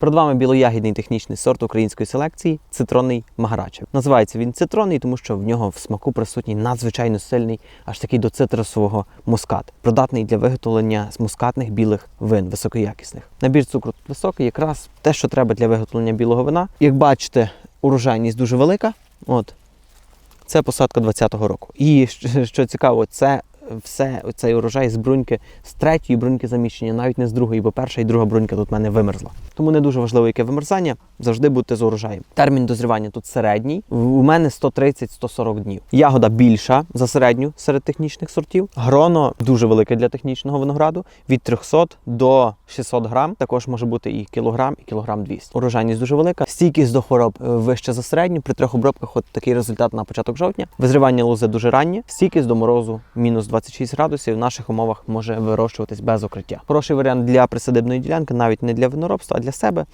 Перед вами білоягідний технічний сорт української селекції цитронний Магарачев. Називається він цитронний, тому що в нього в смаку присутній надзвичайно сильний, аж такий до цитрусового мускат, придатний для виготовлення з мускатних білих вин високоякісних. Набір цукру тут високий, якраз те, що треба для виготовлення білого вина. Як бачите, урожайність дуже велика. От це посадка 20-го року. І що- цікаво, це все цей урожай з бруньки з третьої бруньки заміщення, навіть не з другої, бо перша і друга брунька тут в мене вимерзла. Тому не дуже важливо, яке вимерзання. Завжди будьте з урожаєм. Термін дозрівання тут середній. У мене 130-140 днів. Ягода більша за середню серед технічних сортів. Гроно дуже велике для технічного винограду від 300 до 600 грам. Також може бути і кілограм, і кілограм 200. Урожайність дуже велика. Стійкість до хвороб е, вища за середню. При трьох обробках от такий результат на початок жовтня. Визрівання лози дуже раннє. Стійкість до морозу мінус 26 градусів. В наших умовах може вирощуватись без укриття. Хороший варіант для присадибної ділянки, навіть не для виноробства, а для себе.